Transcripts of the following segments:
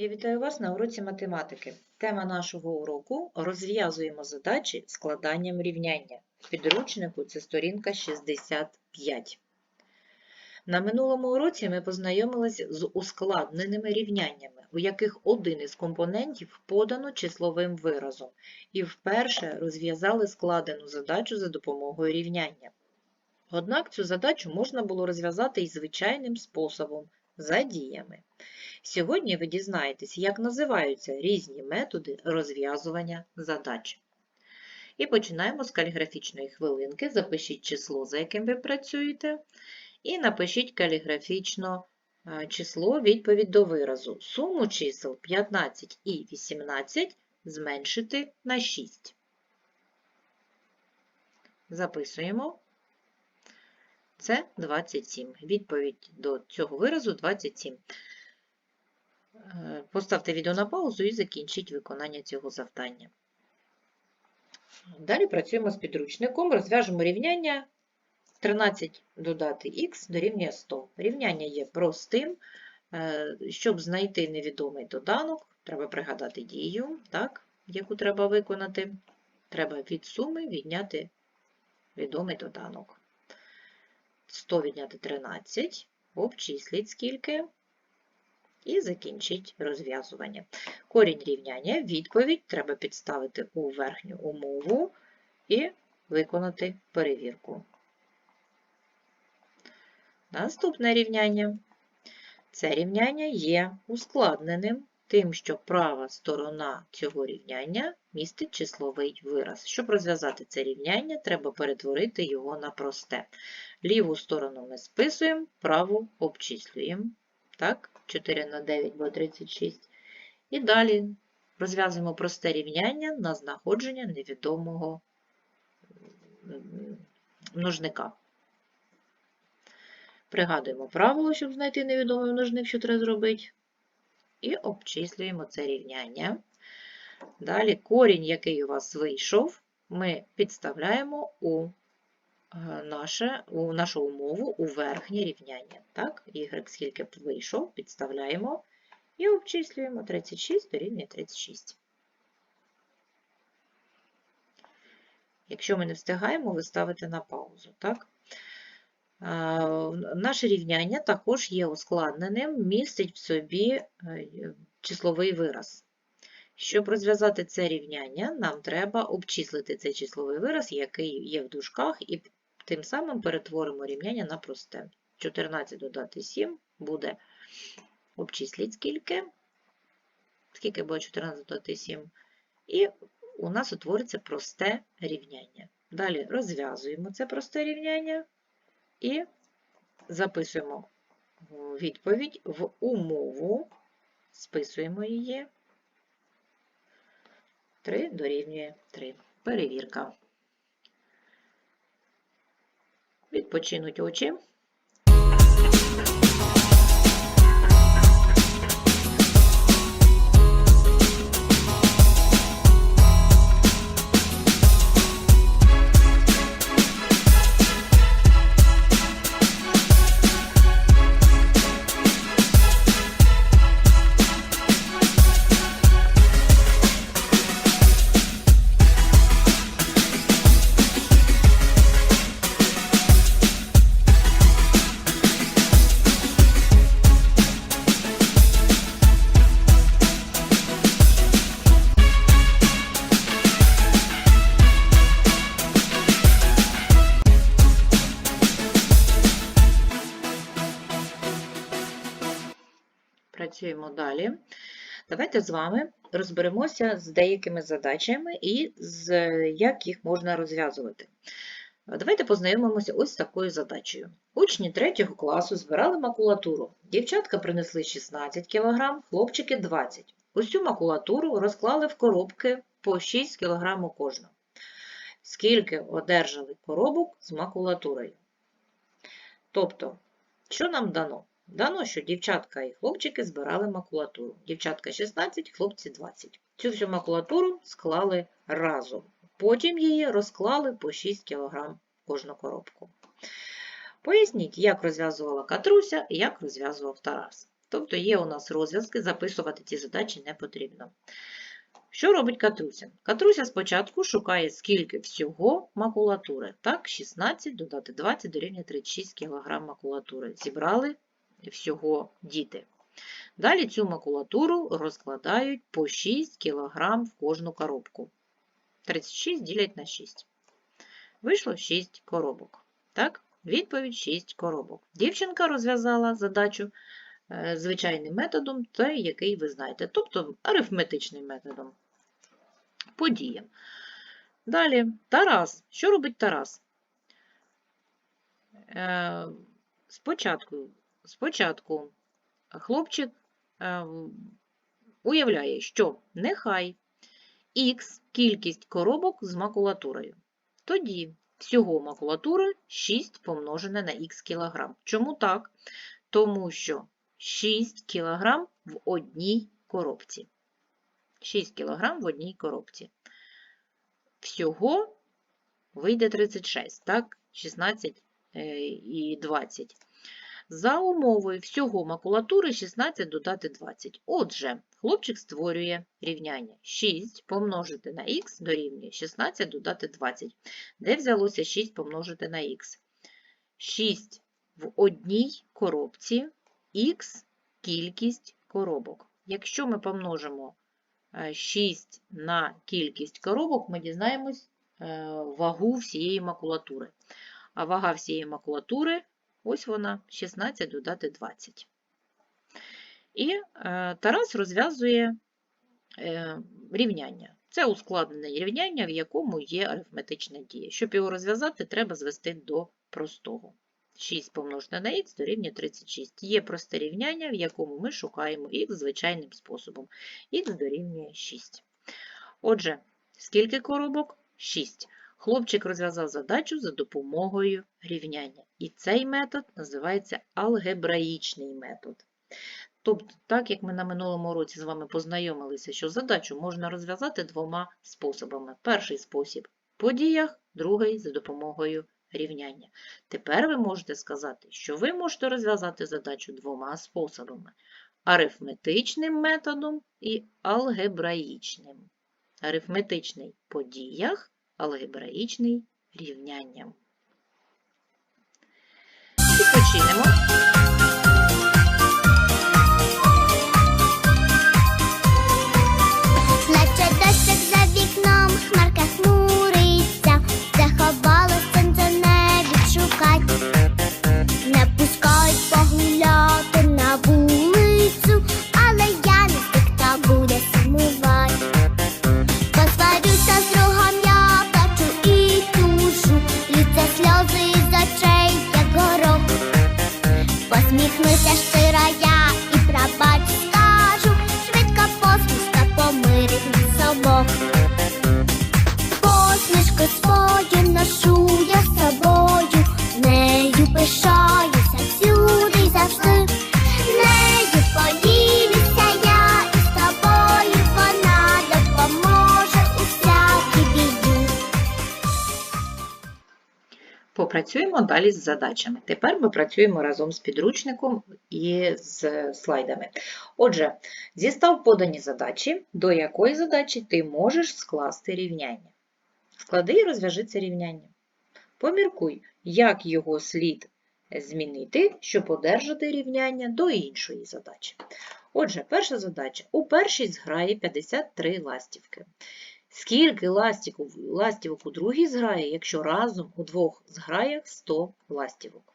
Я вітаю вас на уроці математики. Тема нашого уроку розв'язуємо задачі складанням рівняння. В підручнику це сторінка 65. На минулому уроці ми познайомилися з ускладненими рівняннями, у яких один із компонентів подано числовим виразом, і вперше розв'язали складену задачу за допомогою рівняння. Однак цю задачу можна було розв'язати і звичайним способом за діями. Сьогодні ви дізнаєтесь, як називаються різні методи розв'язування задач. І починаємо з каліграфічної хвилинки. Запишіть число, за яким ви працюєте, і напишіть каліграфічно е, число відповідь до виразу. Суму чисел 15 і 18 зменшити на 6. Записуємо. Це 27. Відповідь до цього виразу 27. Е, Поставте відео на паузу і закінчіть виконання цього завдання. Далі працюємо з підручником, розв'яжемо рівняння 13 додати х дорівнює 100. Рівняння є простим. Е, Щоб знайти невідомий доданок, треба пригадати дію, так, яку треба виконати. Треба від суми відняти відомий доданок. 100 відняти 13, обчисліть скільки і закінчіть розв'язування. Корінь рівняння, відповідь треба підставити у верхню умову і виконати перевірку. Наступне рівняння. Це рівняння є ускладненим тим, що права сторона цього рівняння містить числовий вираз. Щоб розв'язати це рівняння, треба перетворити його на просте. Ліву сторону ми списуємо, праву обчислюємо. Так, 4 на 9 буде 36. І далі розв'язуємо просте рівняння на знаходження невідомого множника. Пригадуємо правило, щоб знайти невідомий множник, що треба зробити. І обчислюємо це рівняння. Далі корінь, який у вас вийшов, ми підставляємо у, наше, у нашу умову у верхнє рівняння. Так, y скільки б вийшов, підставляємо і обчислюємо 36 дорівнює 36. Якщо ми не встигаємо, ви ставите на паузу. Так? Наше рівняння також є ускладненим, містить в собі числовий вираз. Щоб розв'язати це рівняння, нам треба обчислити цей числовий вираз, який є в дужках, і тим самим перетворимо рівняння на просте. 14 додати 7 буде обчисліть скільки. Скільки буде 14 додати 7? І у нас утвориться просте рівняння. Далі розв'язуємо це просте рівняння. І записуємо відповідь в умову, списуємо її. 3 дорівнює 3. Перевірка. Відпочинуть очі. Працюємо далі. Давайте з вами розберемося з деякими задачами і з як їх можна розв'язувати. Давайте познайомимося ось з такою задачею. Учні 3 класу збирали макулатуру. Дівчатка принесли 16 кг, хлопчики 20 Усю макулатуру розклали в коробки по 6 кг кожна. Скільки одержали коробок з макулатурою? Тобто, що нам дано? Дано, що дівчатка і хлопчики збирали макулатуру. Дівчатка 16, хлопці 20. Цю всю макулатуру склали разом. Потім її розклали по 6 кг кожну коробку. Поясніть, як розв'язувала Катруся і як розв'язував Тарас. Тобто є у нас розв'язки, записувати ці задачі не потрібно. Що робить Катруся? Катруся спочатку шукає, скільки всього макулатури. Так, 16 додати 20 дорівнює 36 кг макулатури. Зібрали всього діти. Далі цю макулатуру розкладають по 6 кг в кожну коробку. 36 ділять на 6. Вийшло 6 коробок. Так, відповідь 6 коробок. Дівчинка розв'язала задачу е, звичайним методом, той, який ви знаєте, тобто арифметичним методом. Подіям. Далі, Тарас. Що робить Тарас? Е, Спочатку, спочатку хлопчик е, уявляє, що нехай х кількість коробок з макулатурою. Тоді всього макулатури 6 помножене на х кілограм. Чому так? Тому що 6 кілограм в одній коробці. 6 кілограм в одній коробці. Всього вийде 36, так? 16 е, і 20. За умовою всього макулатури 16 додати 20. Отже, хлопчик створює рівняння 6 помножити на х дорівнює 16 додати 20. Де взялося 6 помножити на х? 6 в одній коробці, х кількість коробок. Якщо ми помножимо 6 на кількість коробок, ми дізнаємось е, вагу всієї макулатури. А вага всієї макулатури Ось вона, 16 додати 20. І е, Тарас розв'язує е, рівняння. Це ускладнене рівняння, в якому є арифметична дія. Щоб його розв'язати, треба звести до простого. 6 помножити на х дорівнює 36. Є просте рівняння, в якому ми шукаємо х звичайним способом. Х дорівнює 6. Отже, скільки коробок? 6. Хлопчик розв'язав задачу за допомогою рівняння. І цей метод називається алгебраїчний метод. Тобто, так як ми на минулому році з вами познайомилися, що задачу можна розв'язати двома способами. Перший спосіб по діях, другий за допомогою рівняння. Тепер ви можете сказати, що ви можете розв'язати задачу двома способами: арифметичним методом і алгебраїчним. Арифметичний по діях алгебраїчний рівнянням. Відпочинемо. Наче дощик за вікном, хмарка хмуриться, заховала Попрацюємо далі з задачами. Тепер ми працюємо разом з підручником і з слайдами. Отже, зістав подані задачі, до якої задачі ти можеш скласти рівняння. Склади і розв'яжи це рівняння. Поміркуй, як його слід змінити, щоб одержати рівняння до іншої задачі. Отже, перша задача. У першій зграї 53 ластівки. Скільки ластівок, ластівок у другій зграї, якщо разом у двох зграях 100 ластівок?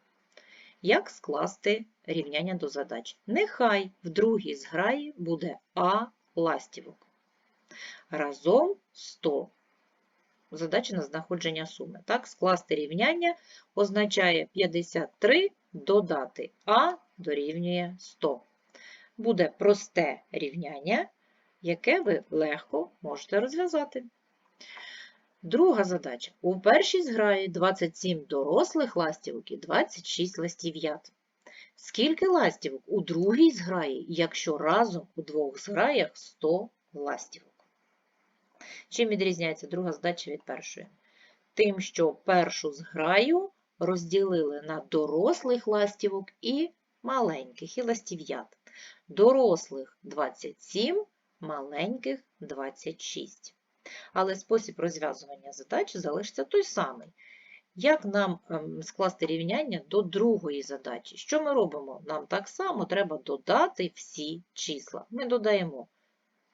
Як скласти рівняння до задач? Нехай в другій зграї буде А ластівок. Разом 100. Задача на знаходження суми. Так, скласти рівняння означає 53 додати А дорівнює 100. Буде просте рівняння, яке ви легко можете розв'язати. Друга задача. У першій зграї 27 дорослих ластівок і 26 ластів'ят. Скільки ластівок у другій зграї, якщо разом у двох зграях 100 ластівок? Чим відрізняється друга задача від першої? Тим, що першу зграю розділили на дорослих ластівок і маленьких, і ластів'ят. Дорослих 27, маленьких 26. Але спосіб розв'язування задач залишиться той самий. Як нам ем, скласти рівняння до другої задачі? Що ми робимо? Нам так само треба додати всі числа. Ми додаємо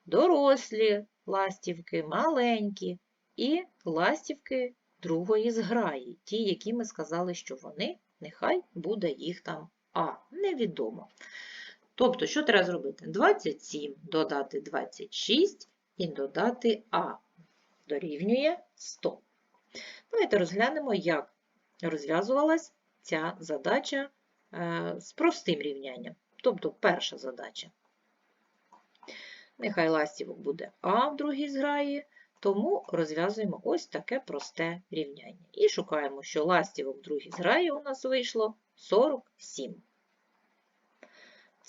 дорослі ластівки, маленькі і ластівки другої зграї, ті, які ми сказали, що вони, нехай буде їх там А. Невідомо. Тобто, що треба зробити? 27 додати 26 і додати А. Дорівнює 100. Давайте розглянемо, як розв'язувалась ця задача е, з простим рівнянням. Тобто перша задача. Нехай ластівок буде А в другій зграї, тому розв'язуємо ось таке просте рівняння. І шукаємо, що ластівок в другій зграї у нас вийшло 47.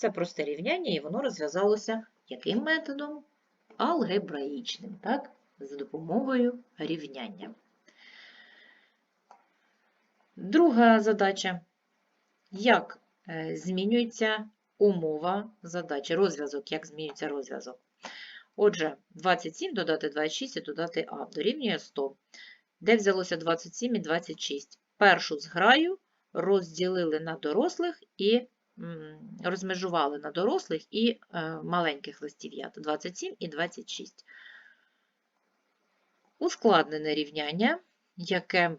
Це просте рівняння, і воно розв'язалося яким методом? Алгебраїчним, так? За допомогою рівняння. Друга задача. Як е, змінюється умова задачі, розв'язок, як змінюється розв'язок. Отже, 27 додати 26 і додати А дорівнює 100. Де взялося 27 і 26? Першу зграю розділили на дорослих і розмежували на дорослих і е, маленьких листів'ят 27 і 26. Ускладнене рівняння, яке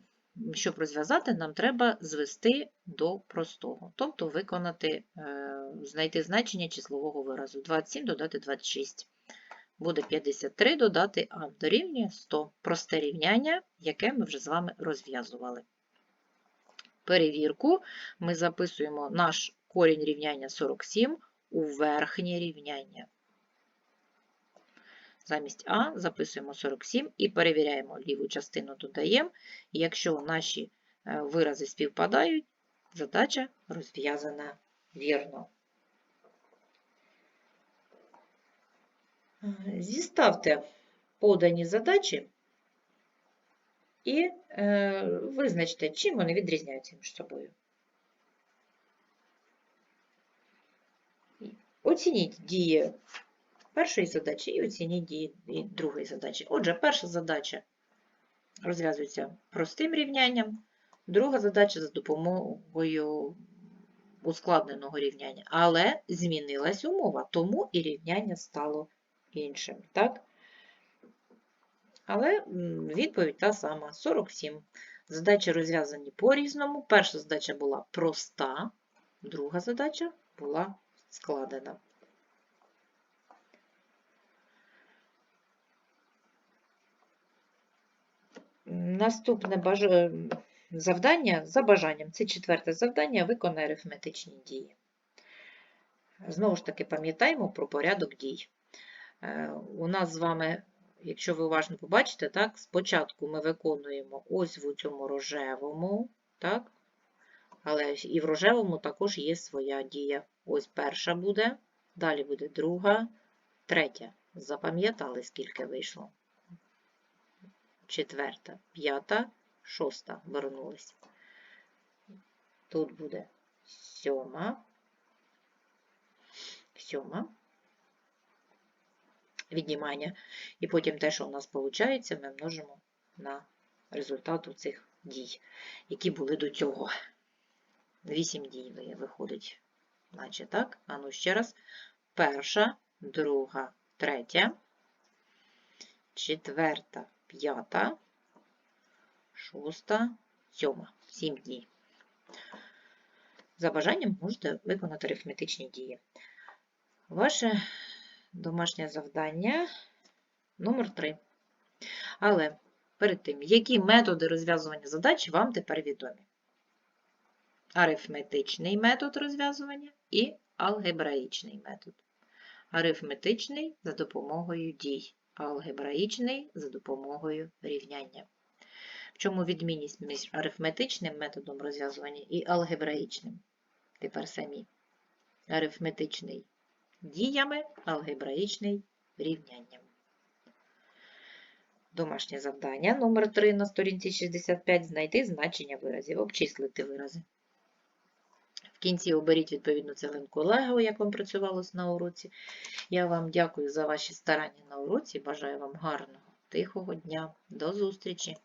щоб розв'язати, нам треба звести до простого, тобто виконати, е, знайти значення числового виразу. 27 додати 26. Буде 53 додати А дорівнює 100. Просте рівняння, яке ми вже з вами розв'язували. Перевірку ми записуємо наш корінь рівняння 47 у верхнє рівняння. Замість А записуємо 47 і перевіряємо ліву частину додаємо. Якщо наші е, вирази співпадають, задача розв'язана вірно. Е, Зіставте подані задачі і е, визначте, чим вони відрізняються між собою. Оцініть дії першої задачі і оцініть дії другої задачі. Отже, перша задача розв'язується простим рівнянням, друга задача за допомогою ускладненого рівняння. Але змінилась умова, тому і рівняння стало іншим. Так? Але відповідь та сама 47. Задачі розв'язані по-різному. Перша задача була проста, друга задача була складена. Наступне баж... е, завдання за бажанням. Це четверте завдання виконай арифметичні дії. Знову ж таки, пам'ятаємо про порядок дій. Е, У нас з вами, якщо ви уважно побачите, так, спочатку ми виконуємо ось в цьому рожевому, так, але і в рожевому також є своя дія. Ось перша буде, далі буде друга, третя. Запам'ятали, скільки вийшло? четверта, п'ята, шоста вернулись. Тут буде сьома, сьома, віднімання. І потім те, що у нас виходить, ми множимо на результат цих дій, які були до цього. Вісім дій виходить. Значить, так, а ну ще раз. Перша, друга, третя, четверта, п'ята, шоста, сьома. Сім днів. За бажанням можете виконати арифметичні дії. Ваше домашнє завдання номер 3. Але перед тим, які методи розв'язування задач вам тепер відомі? Арифметичний метод розв'язування і алгебраїчний метод. Арифметичний за допомогою дій алгебраїчний за допомогою рівняння. В чому відмінність між арифметичним методом розв'язування і алгебраїчним? Тепер самі. Арифметичний діями, алгебраїчний рівнянням. Домашнє завдання номер 3 на сторінці 65 знайти значення виразів, обчислити вирази. Кінці оберіть відповідну цеглинку Лего, як вам працювалося на уроці. Я вам дякую за ваші старання на уроці. Бажаю вам гарного, тихого дня. До зустрічі!